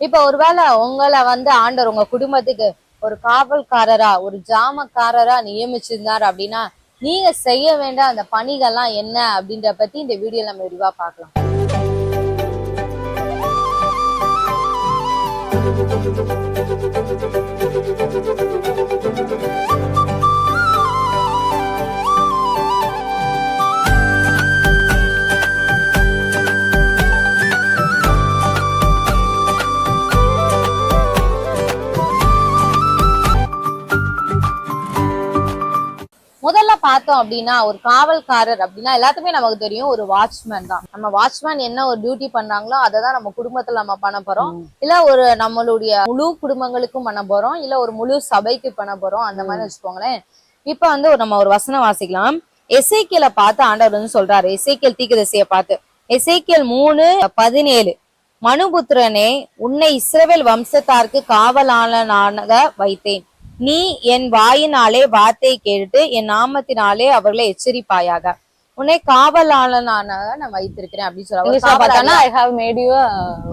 இப்ப ஒருவேளை உங்களை வந்து ஆண்டவர் உங்க குடும்பத்துக்கு ஒரு காவல்காரரா ஒரு ஜாமக்காரரா நியமிச்சிருந்தார் அப்படின்னா நீங்க செய்ய வேண்டிய அந்த பணிகள்லாம் என்ன அப்படின்ற பத்தி இந்த வீடியோ நம்ம விரிவா பார்க்கலாம். பார்த்தோம் அப்படின்னா ஒரு காவல்காரர் அப்படின்னா எல்லாத்துக்குமே நமக்கு தெரியும் ஒரு வாட்ச்மேன் தான். நம்ம வாட்ச்மேன் என்ன ஒரு டியூட்டி பண்றாங்களோ அதை தான் நம்ம குடும்பத்துல நம்ம பண்ண போறோம். இல்ல ஒரு நம்மளுடைய முழு குடும்பங்களுக்கும் பண்ண போறோம். இல்ல ஒரு முழு சபைக்கு பண்ண போறோம். அந்த மாதிரி வச்சுக்கோங்களேன். இப்ப வந்து ஒரு- நம்ம ஒரு வசனம் வாசிக்கலாம். எசேக்கியல பார்த்து ஆண்டவர் வந்து சொல்றாரு. எசேக்கியல் தீர்க்கதரிசியை பார்த்து. எசேக்கியல் மூணு பதினேழு. மனுபுத்திரனே உன்னை இஸ்ரவேல் வம்சத்தாருக்கு காவலாளனாக வைத்தேன். நீ என் வாயினாலே வார்த்தை கேட்டு என் நாமத்தினாலே அவர்களை எச்சரிப்பாயாக. உன்னை காவலாளனாக நான் வைத்திருக்கிறேன் அப்படின்னு சொல்ல இங்கிலீஷ்ல பார்த்தோம்னா ஐ ஹாவ் மேட் யூ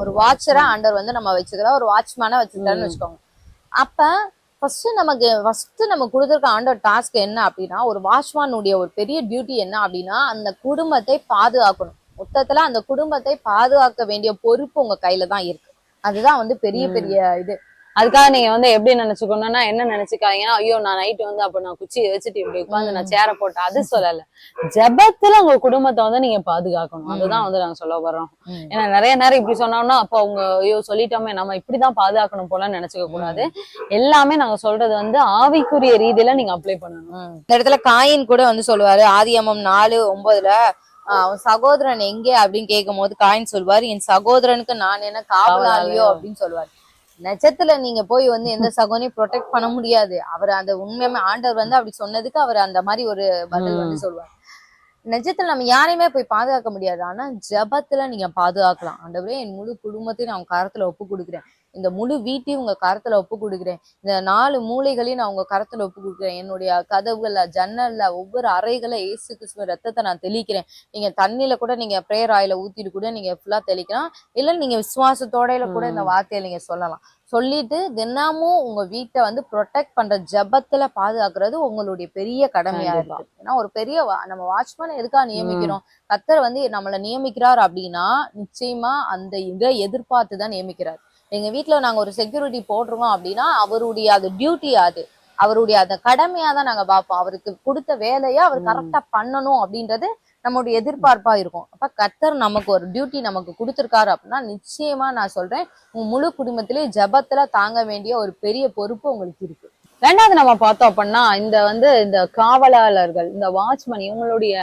ஒரு வாட்சரா ஆண்டவர் வந்து நம்ம வச்சுக்கிறோம் ஒரு வாட்ச்மேனா வச்சுக்கிட்டாருன்னு வச்சுக்கோங்க. அப்ப ஃபர்ஸ்ட் நமக்கு ஃபர்ஸ்ட் நம்ம கொடுத்துருக்க ஆண்டவர் டாஸ்க் என்ன அப்படின்னா ஒரு வாட்ச்மேனுடைய ஒரு பெரிய டியூட்டி என்ன அப்படின்னா அந்த குடும்பத்தை பாதுகாக்கணும். மொத்தத்துல அந்த குடும்பத்தை பாதுகாக்க வேண்டிய பொறுப்பு உங்க கையில தான் இருக்கு. அதுதான் வந்து பெரிய பெரிய இது. அதுக்காக நீங்க வந்து எப்படி நினைச்சுக்கணும்னா என்ன நினைச்சுக்காதீங்கன்னா ஐயோ நான் நைட் வந்து அப்ப நான் குச்சியை வச்சுட்டு இப்படி உட்காந்து நான் சேர போட்டேன் அது சொல்லல. ஜெபத்துல உங்க குடும்பத்தை வந்து நீங்க பாதுகாக்கணும். அதுதான் வந்து நாங்க சொல்ல வர்றோம். ஏன்னா நிறைய நேரம் இப்படி சொன்னோம்னா அப்ப அவங்க ஐயோ சொல்லிட்டோமே நம்ம இப்படிதான் பாதுகாக்கணும் போல நினைச்சுக்க கூடாது. எல்லாமே நாங்க சொல்றது வந்து ஆவிக்குரிய ரீதியில நீங்க அப்ளை பண்ணணும். இந்த இடத்துல காயின் கூட வந்து சொல்லுவாரு. ஆதியமம் நாலு ஒன்பதுல அவன் சகோதரன் எங்கே அப்படின்னு கேட்கும் போது காயின் சொல்வாரு என் சகோதரனுக்கு நான் என்ன காவலாளியோ. அப்படின்னு சொல்லுவாரு. நிஜத்துல நீங்க போய் வந்து எந்த சகோதரையும் ப்ரொடெக்ட் பண்ண முடியாது. அவர் அந்த உண்மையுமே ஆண்டவர் வந்து அப்படி சொன்னதுக்கு அவர் அந்த மாதிரி ஒரு பதில் வந்து சொல்லுவார். நிஜத்துல நம்ம யாரையுமே போய் பாதுகாக்க முடியாது. ஆனா ஜெபத்துல நீங்க பாதுகாக்கலாம். ஆண்டவரே என் முழு குடும்பத்தையும் நான் கரத்துல ஒப்பு கொடுக்குறேன். இந்த முழு வீட்டையும் உங்க கரத்துல ஒப்பு கொடுக்குறேன். இந்த நாலு மூலைகளையும் நான் உங்க கரத்துல ஒப்பு கொடுக்குறேன். என்னுடைய கதவுகள்ல ஜன்னல்ல ஒவ்வொரு அறைகளை இயேசு கிறிஸ்துவ ரத்தத்தை நான் தெளிக்கிறேன். நீங்க தண்ணியில கூட நீங்க பிரேயர் ஆயில ஊத்திட்டு கூட நீங்க ஃபுல்லா தெளிக்கலாம். இல்ல நீங்க விசுவாசத்தோடையில கூட இந்த வார்த்தையை நீங்க சொல்லலாம். சொல்லிட்டு தினமும் உங்க வீட்டை வந்து ப்ரொடெக்ட் பண்ற ஜெபத்துல பாதுகாக்கிறது உங்களுடைய பெரிய கடமையா கண்டிப்பா. இருக்கு. ஏன்னா ஒரு பெரிய வா- நம்ம வாட்ச்மேன் எதுக்காக நியமிக்கிறோம்? கத்தர் வந்து நம்மளை நியமிக்கிறார் அப்படின்னா நிச்சயமா அந்த இதை எதிர்பார்த்து தான் நியமிக்கிறார். எங்க வீட்ல நாங்க ஒரு செக்யூரிட்டி போட்டிருக்கோம் அப்படின்னா அவருடைய அது டியூட்டி அது. அவருடைய அந்த கடமையா தான் நாங்க பார்ப்போம். அவருக்கு கொடுத்த வேலையை அவர். கரெக்டா பண்ணணும் அப்படின்றது நம்மளுடைய எதிர்பார்ப்பா இருக்கும். அப்ப கத்தர் நமக்கு ஒரு டியூட்டி நமக்கு கொடுத்திருக்காரு அப்படின்னா நிச்சயமா நான் சொல்றேன் உங்க முழு குடும்பத்திலேயே ஜெபத்துல தாங்க வேண்டிய ஒரு பெரிய பொறுப்பு உங்களுக்கு இருக்கு. ரெண்டாவது நம்ம பார்த்தோம் அப்படின்னா இந்த வந்து இந்த காவலாளர்கள் இந்த வாட்ச்மேன் இவங்களுடைய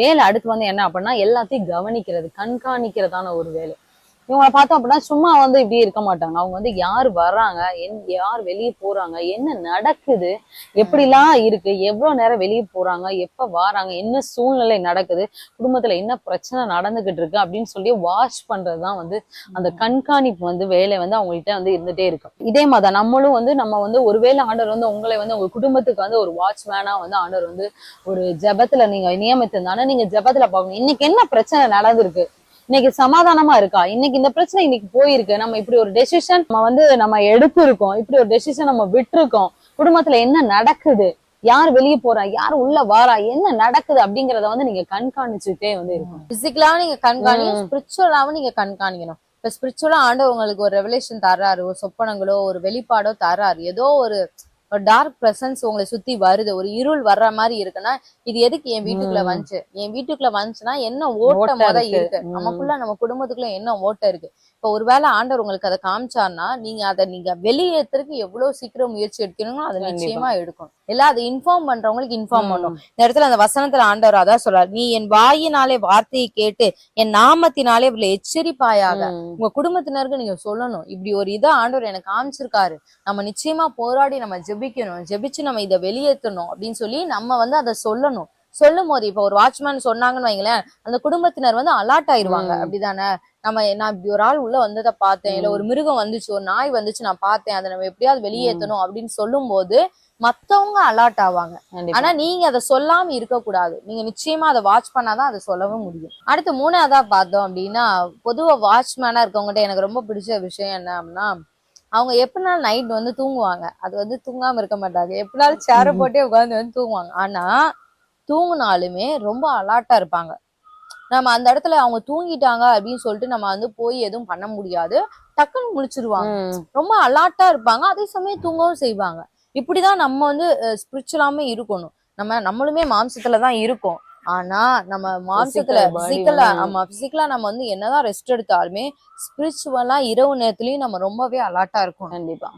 வேலை அடுத்து வந்து என்ன அப்படின்னா எல்லாத்தையும் கவனிக்கிறது கண்காணிக்கிறதான ஒரு வேலை. இவங்களை பார்த்தோம் அப்படின்னா சும்மா வந்து இப்படி இருக்க மாட்டாங்க. அவங்க வந்து யார் வர்றாங்க? என் யார் வெளியே போறாங்க? என்ன நடக்குது? எப்படிலாம் இருக்கு? எவ்வளவு நேரம் வெளியே போறாங்க? எப்ப வராங்க? என்ன சூழ்நிலை நடக்குது? குடும்பத்துல என்ன பிரச்சனை நடந்துகிட்டு இருக்கு? அப்படின்னு சொல்லி வாட்ச் பண்றதுதான் வந்து அந்த கண்காணிப்பு வந்து வேலை வந்து அவங்கள்ட்ட வந்து இருந்துட்டே இருக்கும். இதே மாதிரி நம்மளும் வந்து நம்ம வந்து ஒருவேளை ஆண்டவர் வந்து உங்களை வந்து உங்க குடும்பத்துக்கு வந்து ஒரு வாட்ச்மேனா வந்து ஆண்டவர் வந்து ஒரு ஜெபத்துல நீங்க நியமித்திருந்தாலும் நீங்க ஜெபத்துல பார்க்கணும் இன்னைக்கு என்ன பிரச்சனை நடந்திருக்கு? இன்னைக்கு சமாதானமா இருக்கா? இன்னைக்கு இந்த பிரச்சனை இன்னைக்கு போயிருக்கு. நம்ம இப்படி ஒரு டெசிஷன் நம்ம வந்து நம்ம எடுத்திருக்கோம். இப்படி ஒரு டெசிஷன் நம்ம விட்டுருக்கோம். குடும்பத்துல என்ன நடக்குது? யார் வெளியே போறா? யார் உள்ள வாரா? என்ன நடக்குது அப்படிங்கறத வந்து நீங்க கண்காணிச்சுட்டே வந்து இருக்கும் பிசிக்கலாவும் நீங்க கண்காணிக்கணும். ஸ்பிரிச்சுவலாவும் நீங்க கண்காணிக்கணும். இப்ப ஸ்பிரிச்சுவலா ஆண்டு உங்களுக்கு ஒரு ரெவலேஷன் தர்றாரு. ஒரு சொப்பனங்களோ ஒரு வெளிப்பாடோ தர்றாரு. ஏதோ ஒரு ஒரு டார்க் பிரசன்ஸ் உங்களை சுத்தி வருது ஒரு இருள் வர்ற மாதிரி இருக்குன்னா இது எதுக்கு என் வீட்டுக்குள்ள. வந்துச்சு என் வீட்டுக்குள்ள வந்துச்சுன்னா என்ன ஓட்டம் முத இருக்கு. நமக்குள்ள நம்ம குடும்பத்துக்குள்ள என்ன ஓட்டம் இருக்கு இப்ப ஒருவேளை ஆண்டவர் உங்களுக்கு அதை காமிச்சார்னா நீங்க அதை நீங்க வெளியேறதுக்கு எவ்வளவு சீக்கிரம் முயற்சி எடுக்கணுமோ அதை. நிச்சயமா எடுக்கணும் இல்ல அதை இன்ஃபார்ம் பண்றவங்களுக்கு இன்ஃபார்ம். பண்ணும் இந்த இடத்துல அந்த வசனத்துல ஆண்டவர் அதான் சொல்றாரு நீ என் வாயினாலே வார்த்தையை கேட்டு என் நாமத்தினாலே இவளை எச்சரிப்பாயாக. உங்க குடும்பத்தினருக்கு நீங்க சொல்லணும் இப்படி ஒரு இதை ஆண்டவர் எனக்கு காமிச்சிருக்காரு நம்ம நிச்சயமா போராடி நம்ம ஜெபிக்கணும் ஜெபிச்சு நம்ம இதை வெளியேற்றணும் அப்படின்னு சொல்லி நம்ம வந்து அதை சொல்லணும். சொல்லும் போது இப்ப ஒரு வாட்ச்மேன் சொன்னாங்கன்னு வைங்களேன் அந்த குடும்பத்தினர் வந்து அலாட் ஆயிருவாங்க. அப்படிதானே? நம்ம நான் இப்படி ஒரு ஆள் உள்ள வந்ததை பார்த்தேன் இல்ல ஒரு மிருகம் வந்துச்சு ஒரு நாய் வந்துச்சு நான் பார்த்தேன் அதை நம்ம எப்படியாவது வெளியேத்தணும் அப்படின்னு சொல்லும் போது மத்தவங்க அலாட் ஆவாங்க. ஆனா நீங்க அதை சொல்லாம இருக்க கூடாது நீங்க நிச்சயமா அதை வாட்ச் பண்ணாதான் அதை சொல்லவும் முடியும். அடுத்து மூணாவதா பார்த்தோம் அப்படின்னா பொதுவா வாட்ச்மேனா இருக்கவங்ககிட்ட எனக்கு ரொம்ப பிடிச்ச விஷயம் என்ன அப்படின்னா அவங்க எப்படினாலும் நைட் வந்து தூங்குவாங்க. அது வந்து தூங்காம இருக்க மாட்டாங்க. எப்படினாலும் சேர போட்டே உட்காந்து வந்து தூங்குவாங்க. ஆனா தூங்குனாலுமே ரொம்ப அலாட்டா இருப்பாங்க. நம்ம அந்த இடத்துல அவங்க தூங்கிட்டாங்க அப்படின்னு சொல்லிட்டு நம்ம வந்து போய் எதுவும் பண்ண முடியாது. டக்குன்னு முழிச்சிருவாங்க. ரொம்ப அலாட்டா இருப்பாங்க. அதே சமயம் தூங்கவும் செய்வாங்க. இப்படிதான் நம்ம வந்து ஸ்பிரிச்சுவலாமே இருக்கணும். நம்ம நம்மளுமே மாம்சத்துல தான் இருக்கோம். ஆனா நம்ம மாம்சத்துல பிசிக்கலா ஆமா பிசிக்கலா நம்ம வந்து என்னதான் ரெஸ்ட் எடுத்தாலுமே ஸ்பிரிச்சுவலா இரவு நேரத்துலயும் நம்ம ரொம்பவே அலாட்டா இருக்கணும். கண்டிப்பா.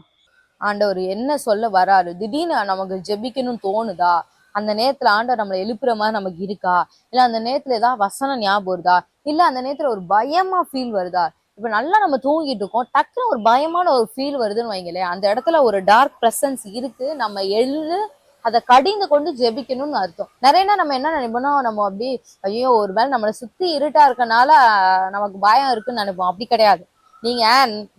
ஆண்டவர் என்ன சொல்ல வராரு? திடீர்னு நமக்கு ஜெபிக்கணும்னு தோணுதா? அந்த நேரத்துல ஆண்டவர் நம்மளை எழுப்புற மாதிரி நமக்கு இருக்கா? இல்ல அந்த நேரத்துல ஏதாவது வசனம் ஞாபகம் வருதா? இல்ல அந்த நேரத்துல ஒரு பயமா ஃபீல் வருதா? இப்ப நல்லா நம்ம தூங்கிட்டு இருக்கோம். டக்குன்னு ஒரு பயமான ஒரு ஃபீல் வருதுன்னு வைங்களேன் அந்த இடத்துல ஒரு டார்க் பிரசன்ஸ் இருக்கு. நம்ம எழுந்து அதை கடிந்து கொண்டு ஜெபிக்கணும்னு அர்த்தம். நிறைய நம்ம என்ன நினைப்போம்னா நம்ம அப்படி ஐயோ ஒருவேளை நம்மளை சுத்தி இருட்டா இருக்கனால நமக்கு பயம் இருக்குன்னு நினைப்போம். அப்படி கிடையாது. நீங்க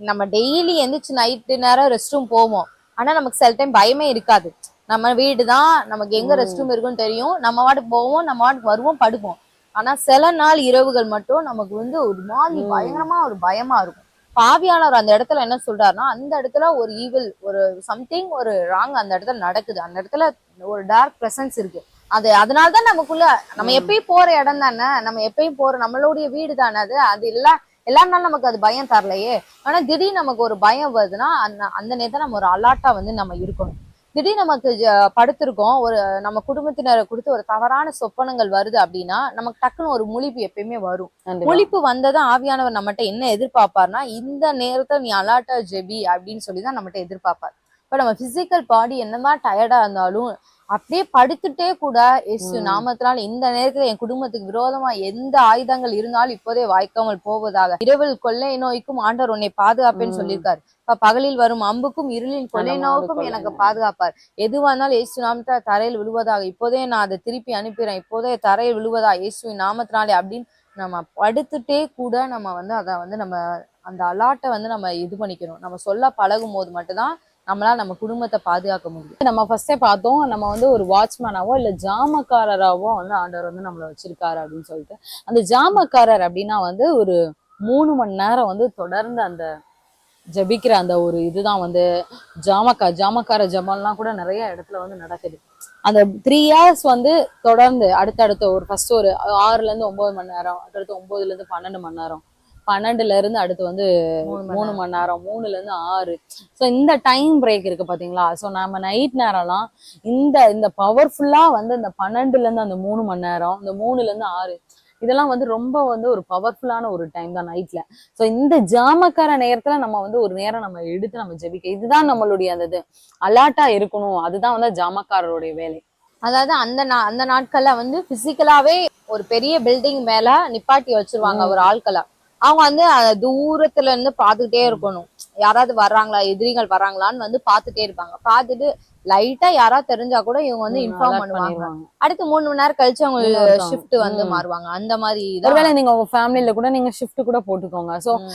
நம்ம டெய்லி எந்திரிச்சு நைட்டு நேரம் ரெஸ்ட் ரூம் போவோம். ஆனா நமக்கு சில டைம் பயமே இருக்காது. நம்ம வீடு தான் நமக்கு எங்க. ரெஸ்ட் ரூம் இருக்குன்னு தெரியும். நம்ம வாட்டுக்கு போவோம் நம்ம வாட்டுக்கு வருவோம் படுப்போம். ஆனா சில நாள் இரவுகள் மட்டும் நமக்கு வந்து ஒரு மாதிரி. பயங்கரமா ஒரு பயமா இருக்கும். பாவியானவர் அந்த இடத்துல என்ன சொல்றாருன்னா அந்த இடத்துல ஒரு ஈவில் ஒரு சம்திங் ஒரு ராங் அந்த இடத்துல நடக்குது. அந்த இடத்துல ஒரு டார்க் பிரசன்ஸ் இருக்கு. அது அதனாலதான் நமக்குள்ள நம்ம. எப்பயும் போற இடம் தானே? நம்ம எப்பயும் போற நம்மளுடைய வீடு தானே அது? அது எல்லா எல்லா நாளும் நமக்கு அது பயம் தரலையே. ஆனா திடீர்னு நமக்கு ஒரு பயம் வருதுன்னா அந்த அந்த நேரத்துல நம்ம ஒரு அலாட்டா வந்து நம்ம இருக்கணும். திடீர்னு நமக்கு படுத்திருக்கோம். ஒரு நம்ம குடும்பத்தினரை கொடுத்து ஒரு தவறான சொப்பனங்கள் வருது அப்படின்னா நமக்கு டக்குன்னு ஒரு முழிப்பு எப்பயுமே வரும். முழிப்பு வந்ததும் ஆவியானவர் நம்மகிட்ட என்ன எதிர்பார்ப்பார்னா இந்த நேரத்துல நீ அலாட்டா ஜெபி அப்படின்னு சொல்லி தான் நம்மகிட்ட எதிர்பார்ப்பார். இப்ப நம்ம பிசிக்கல் பாடி என்னதான் டயர்டா இருந்தாலும் அப்படியே படுத்துட்டே கூட இயேசு. நாமத்தினால இந்த நேரத்துல என் குடும்பத்துக்கு விரோதமா எந்த ஆயுதங்கள் இருந்தாலும் இப்போதே வாய்க்காமல் போவதாக இரவில் கொள்ளை நோய்க்கும் ஆண்டவர் உன்னை பாதுகாப்பேன்னு. சொல்லியிருக்காரு இப்ப பகலில் வரும் அம்புக்கும் இருளில் கொள்ளை நோய்க்கும் எனக்கு. பாதுகாப்பார் எதுவா இருந்தாலும் இயேசு நாமத்தை தரையில் விழுவதாக இப்போதே நான் அதை திருப்பி அனுப்பிடுறேன் இப்போதே தரையில் விழுவதா இயேசுவின் நாமத்தினாலே அப்படின்னு நம்ம படுத்துட்டே கூட நம்ம வந்து அதை வந்து நம்ம அந்த அலாட்டை வந்து நம்ம இது பண்ணிக்கணும் நம்ம சொல்ல பழகும் போது மட்டும்தான் நம்மளால நம்ம குடும்பத்தை பாதுகாக்க முடியும். நம்ம ஃபர்ஸ்டே பார்த்தோம் நம்ம வந்து ஒரு வாட்ச்மேனாவோ இல்ல ஜாமக்காரராவோ வந்து ஆண்டவர் வந்து நம்மள வச்சிருக்காரு அப்படின்னு சொல்லிட்டு அந்த ஜாமக்காரர் அப்படின்னா வந்து ஒரு மூணு மணி நேரம் வந்து தொடர்ந்து அந்த ஜபிக்கிற அந்த ஒரு இதுதான் வந்து ஜாமக்கா ஜாமக்கார ஜமால்லாம் கூட நிறைய இடத்துல வந்து நடக்குது. அந்த த்ரீ இயர்ஸ் வந்து தொடர்ந்து அடுத்தடுத்த ஒரு ஃபர்ஸ்ட் ஒரு ஆறுல இருந்து ஒன்பது மணி நேரம் அடுத்தடுத்து ஒன்பதுல இருந்து பன்னெண்டு மணி நேரம் பன்னெண்டுல இருந்து அடுத்து வந்து மூணு மணி நேரம். மூணுல இருந்து ஆறு. ஸோ இந்த டைம் பிரேக் இருக்கு பாத்தீங்களா? ஸோ நம்ம நைட் நேரம்லாம் இந்த இந்த பவர்ஃபுல்லா வந்து இந்த பன்னெண்டுல இருந்து அந்த மூணு மணி நேரம் இந்த மூணுல இருந்து ஆறு இதெல்லாம் வந்து ரொம்ப வந்து ஒரு பவர்ஃபுல்லான ஒரு டைம் தான் நைட்ல ஸோ இந்த ஜாமக்கார நேரத்துல நம்ம வந்து ஒரு நேரம் நம்ம எடுத்து நம்ம ஜெபிக்க இதுதான் நம்மளுடைய அந்த இது. அலாட்டா இருக்கணும். அதுதான் வந்து ஜாமக்காரருடைய வேலை. அதாவது அந்த நா- அந்த நாட்கள்ல வந்து பிசிக்கலாவே ஒரு பெரிய பில்டிங் மேல நிப்பாட்டி வச்சிருவாங்க. ஒரு ஆட்களை அவங்க வந்து தூரத்துல இருந்து பாத்துக்கிட்டே இருக்கணும். யாராவது வர்றாங்களா எதிரிகள் வர்றாங்களான்னு வந்து பாத்துட்டே இருப்பாங்க. பாத்துட்டு லைட்டா யாராவது தெரிஞ்சா கூட இவங்க வந்து இன்ஃபார்ம் பண்ணுவாங்க. அடுத்து மூணு மணி நேரம் கழிச்சு அவங்க. ஷிஃப்ட் வந்து. மாறுவாங்க அந்த மாதிரி ஒருவேளை நீங்க உங்க ஃபேமிலில கூட நீங்க ஷிஃப்ட் கூட போட்டுக்கோங்க ம்.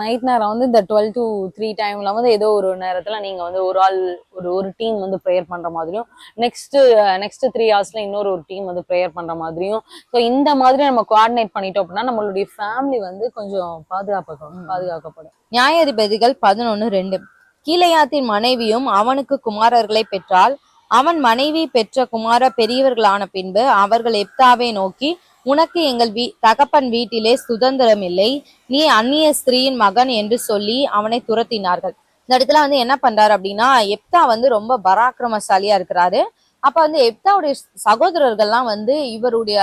நைட் நேரம் வந்து இந்த டுவெல் டு த்ரீ டைம்ல வந்து ஏதோ ஒரு நேரத்துல நீங்க வந்து ஒரு ஆள் ஒரு ஒரு டீம் வந்து ப்ரேயர் பண்ற மாதிரியும் நெக்ஸ்ட் நெக்ஸ்ட் த்ரீ ஹவர்ஸ்ல இன்னொரு ஒரு டீம் வந்து ப்ரேயர் பண்ற மாதிரியும் ஸோ இந்த மாதிரி நம்ம கோஆர்டினேட் பண்ணிட்டோம் அப்படின்னா நம்மளுடைய ஃபேமிலி வந்து கொஞ்சம் பாதுகாப்படும் பாதுகாக்கப்படும் நியாயாதிபதிகள் பதினொன்னு ரெண்டு கீழையாத்தின் மனைவியும் அவனுக்கு குமாரர்களை பெற்றால் அவன் மனைவி பெற்ற குமார பெரியவர்களான பின்பு அவர்கள் எப்தாவை நோக்கி உனக்கு எங்கள் வீ தகப்பன் வீட்டிலே சுதந்திரம் இல்லை நீ அந்நிய ஸ்திரீயின் மகன் என்று சொல்லி அவனை துரத்தினார்கள். இந்த இடத்துல வந்து என்ன பண்றாரு அப்படின்னா எப்தா வந்து ரொம்ப பராக்கிரமசாலியா இருக்கிறாரு. அப்ப வந்து எப்தாவுடைய சகோதரர்கள்லாம் வந்து இவருடைய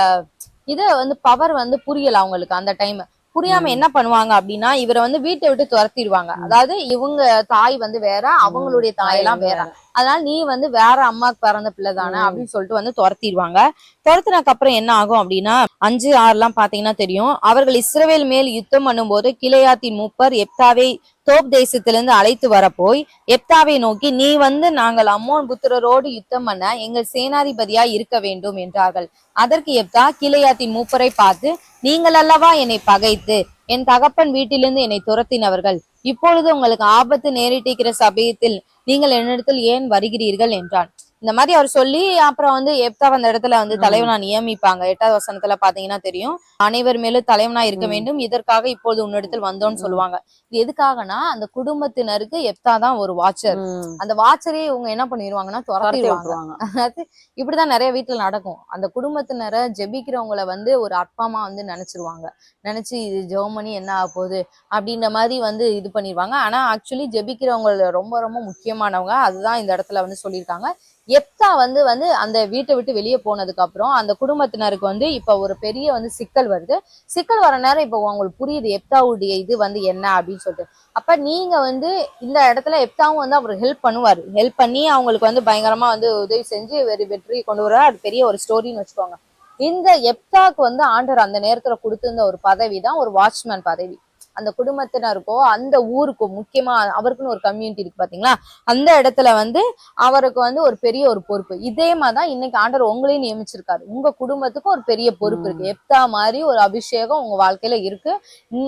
இதை வந்து பவர் வந்து புரியல அவங்களுக்கு அந்த டைம் புரியாம. என்ன பண்ணுவாங்க அப்படின்னா இவரை வந்து வீட்டை விட்டு துரத்திடுவாங்க. அதாவது இவங்க தாய் வந்து வேற அவங்களுடைய தாயெல்லாம் வேற அதனால நீ வந்து வேற அம்மாக்கு பிறந்த பிள்ளை தானே. அப்படின்னு சொல்லிட்டு வந்து துரத்திடுவாங்க துரத்துனதுக்கு அப்புறம் என்ன ஆகும் அப்படின்னா அஞ்சு ஆறுலாம் பாத்தீங்கன்னா தெரியும் அவர்கள் இஸ்ரவேல் மேல் யுத்தம் பண்ணும்போது கிளையாத்தின் மூப்பர் எப்தாவை தோப் தேசத்திலிருந்து அழைத்து வரப்போய் எப்தாவை நோக்கி நீ வந்து நாங்கள் அம்மோன் புத்திரரோடு யுத்தம் பண்ண எங்கள் சேனாதிபதியா இருக்க வேண்டும் என்றார்கள். அதற்கு எப்தா கிளையாத்தின் மூப்பரை பார்த்து நீங்கள் அல்லவா என்னை பகைத்து என் தகப்பன் வீட்டிலிருந்து என்னை துரத்தினவர்கள்? இப்பொழுது உங்களுக்கு ஆபத்து நேரிட்டிருக்கிற சபையத்தில் நீங்கள் என்னிடத்தில் ஏன் வருகிறீர்கள்? என்றான். இந்த மாதிரி அவர் சொல்லி அப்புறம் வந்து எப்தா அந்த இடத்துல வந்து. தலைவனா நியமிப்பாங்க. எட்டாவது வசனத்துல பாத்தீங்கன்னா தெரியும். அனைவர் மேலும் தலைவனா இருக்க. வேண்டும். இதற்காக இப்பொழுது உன்னிடத்தில் வந்தோம்னு. சொல்லுவாங்க. இது எதுக்காகனா அந்த குடும்பத்தினருக்கு எப்தா தான் ஒரு வாட்சர். அந்த வாட்சரே இவங்க என்ன பண்ணிடுவாங்கன்னா துரத்தி துரத்திடுவாங்க அதாவது இப்படிதான் நிறைய வீட்டுல நடக்கும். அந்த குடும்பத்தினரை ஜெபிக்கிறவங்கள வந்து ஒரு அற்பமா வந்து நினைச்சிருவாங்க. நினைச்சு இது ஜெர்மனி என்ன ஆக போகுது? அப்படின்ற மாதிரி வந்து இது பண்ணிடுவாங்க ஆனா ஆக்சுவலி ஜெபிக்கிறவங்க ரொம்ப ரொம்ப முக்கியமானவங்க. அதுதான் இந்த இடத்துல வந்து சொல்லியிருக்காங்க. எப்தா வந்து வந்து அந்த வீட்டை விட்டு வெளியே போனதுக்கு அப்புறம் அந்த குடும்பத்தினருக்கு வந்து இப்ப ஒரு பெரிய வந்து சிக்கல் வருது. சிக்கல் வர நேரம் இப்ப உங்களுக்கு புரியுது எப்தாவுடைய இது வந்து என்ன அப்படின்னு சொல்லிட்டு. அப்ப நீங்க வந்து இந்த இடத்துல எப்தாவும் வந்து அவர் ஹெல்ப் பண்ணுவார். ஹெல்ப் பண்ணி அவங்களுக்கு வந்து பயங்கரமா வந்து உதவி செஞ்சு வெறி வெற்றி கொண்டு வர அது பெரிய ஒரு ஸ்டோரின்னு வச்சுக்கோங்க. இந்த எப்தாக்கு வந்து ஆண்டர் அந்த நேரத்துல கொடுத்திருந்த ஒரு பதவி தான் ஒரு வாட்ச்மேன் பதவி. அந்த குடும்பத்தினருக்கோ அந்த ஊருக்கோ முக்கியமா அவருக்குன்னு ஒரு கம்யூனிட்டி இருக்கு பாத்தீங்களா? அந்த இடத்துல வந்து அவருக்கு வந்து ஒரு பெரிய ஒரு பொறுப்பு. இதே மாதிரிதான் இன்னைக்கு ஆண்டர் உங்களையும் நியமிச்சிருக்காரு. உங்க குடும்பத்துக்கும் ஒரு பெரிய பொறுப்பு இருக்கு. எப்தா மாதிரி ஒரு அபிஷேகம் உங்க வாழ்க்கையில இருக்கு.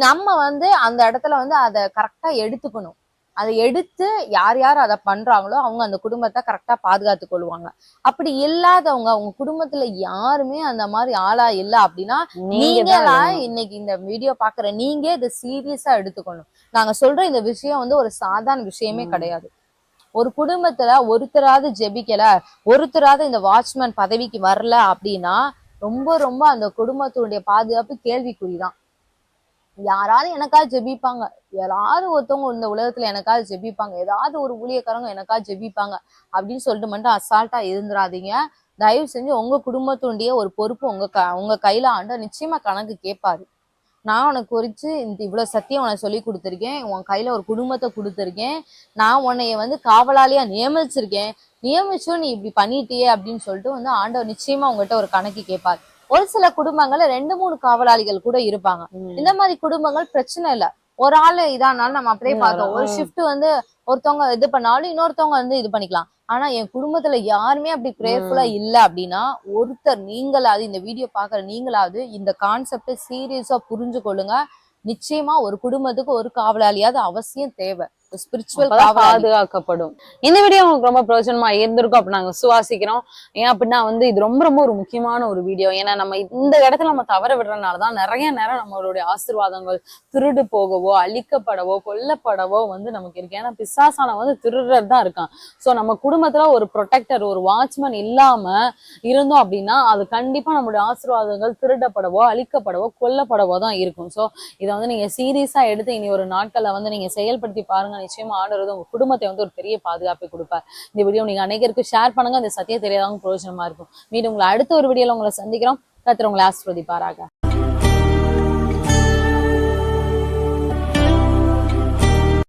நம்ம வந்து அந்த இடத்துல வந்து அதை கரெக்டா எடுத்துக்கணும். அதை எடுத்து யார் யார் அதை பண்றாங்களோ அவங்க அந்த குடும்பத்தை கரெக்டா பாதுகாத்து கொள்வாங்க. அப்படி இல்லாதவங்க அவங்க குடும்பத்துல யாருமே அந்த மாதிரி ஆளா இல்ல அப்படின்னா நீங்க நீங்களா இன்னைக்கு இந்த வீடியோ பாக்குற நீங்க இதை சீரியஸா எடுத்துக்கணும். நாங்க சொல்ற இந்த விஷயம் வந்து ஒரு சாதாரண விஷயமே. கிடையாது. ஒரு குடும்பத்துல ஒருத்தராவது ஜெபிக்கல ஒருத்தராவது இந்த வாட்ச்மேன் பதவிக்கு வரல அப்படின்னா ரொம்ப ரொம்ப அந்த குடும்பத்தினுடைய பாதுகாப்பு கேள்விக்குறிதான். யாராவது எனக்கா ஜெபிப்பாங்க? யாராவது ஒருத்தவங்க இந்த உலகத்துல எனக்காவது ஜெபிப்பாங்க. ஏதாவது ஒரு ஊழியக்காரங்க எனக்கா ஜெபிப்பாங்க அப்படின்னு சொல்லிட்டு மட்டும் அசால்ட்டா இருந்துராதீங்க தயவு செஞ்சு உங்க குடும்பத்துடைய ஒரு பொறுப்பு உங்க க உங்க கையில ஆண்ட நிச்சயமா கணக்கு கேட்பாரு. நான் உனக்கு குறிச்சு இந்த இவ்வளவு சத்தியம் உனக்கு சொல்லி கொடுத்துருக்கேன். உன் கையில ஒரு குடும்பத்தை கொடுத்துருக்கேன். நான் உன்னைய வந்து காவலாளியா நியமிச்சிருக்கேன். நியமிச்சும் நீ இப்படி பண்ணிட்டியே அப்படின்னு சொல்லிட்டு வந்து ஆண்டவர் நிச்சயமா உங்ககிட்ட ஒரு கணக்கு கேட்பார். ஒரு சில குடும்பங்கள்ல ரெண்டு மூணு காவலாளிகள் கூட இருப்பாங்க. இந்த மாதிரி குடும்பங்கள் பிரச்சனை இல்ல. ஒரு ஆளு இதானாலும் நம்ம அப்படியே பார்த்தோம் ஒரு. ஷிஃப்ட் வந்து ஒருத்தவங்க இது பண்ணாலும் இன்னொருத்தவங்க வந்து இது பண்ணிக்கலாம். ஆனா என் குடும்பத்துல யாருமே அப்படி பிரேயர்ஃபுல்லா இல்ல அப்படின்னா ஒருத்தர் நீங்களாவது இந்த வீடியோ பாக்குற நீங்களாவது இந்த கான்செப்டை சீரியஸா புரிஞ்சு கொள்ளுங்க நிச்சயமா ஒரு குடும்பத்துக்கு ஒரு காவலாளியாவது அவசியம் தேவை. ஸ்பிரிச்சுவல் பாதுகாக்கப்படும். இந்த வீடியோ உங்களுக்கு ரொம்ப பிரயோஜனமா இருந்திருக்கும் அப்படி நாங்க சுவாசிக்கிறோம் ஏன் அப்படின்னா வந்து இது ரொம்ப ரொம்ப ஒரு முக்கியமான ஒரு வீடியோ ஏன்னா நம்ம இந்த இடத்துல நம்ம தவற விடுறதுனாலதான் நிறைய நேரம் நம்மளுடைய ஆசீர்வாதங்கள் திருடு போகவோ அழிக்கப்படவோ கொல்லப்படவோ வந்து நமக்கு இருக்கு. ஏன்னா பிசாசான வந்து திருடுறது தான் இருக்கான். சோ நம்ம குடும்பத்துல ஒரு ப்ரொடெக்டர் ஒரு வாட்ச்மேன் இல்லாம இருந்தோம் அப்படின்னா அது கண்டிப்பா நம்மளுடைய ஆசீர்வாதங்கள் திருடப்படவோ அழிக்கப்படவோ கொல்லப்படவோ தான் இருக்கும். சோ இதை வந்து நீங்க சீரியஸா எடுத்து இனி ஒரு நாட்கள்ல வந்து நீங்க செயல்படுத்தி பாருங்க. நிச்சயமா ஆண்டவர் வந்து உங்க குடும்பத்தை வந்து ஒரு பெரிய பாதுகாப்பை கொடுப்பார். இந்த வீடியோ நீங்க அனைவருக்கு ஷேர் பண்ணுங்க இந்த சத்தியம் தெரியாதவங்க பிரயோஜனமா இருக்கும். மீண்டும் உங்களை அடுத்த ஒரு வீடியோல உங்களை சந்திக்கிறோம். கத்திர உங்களை ஆசிர்வதிப்பாராக.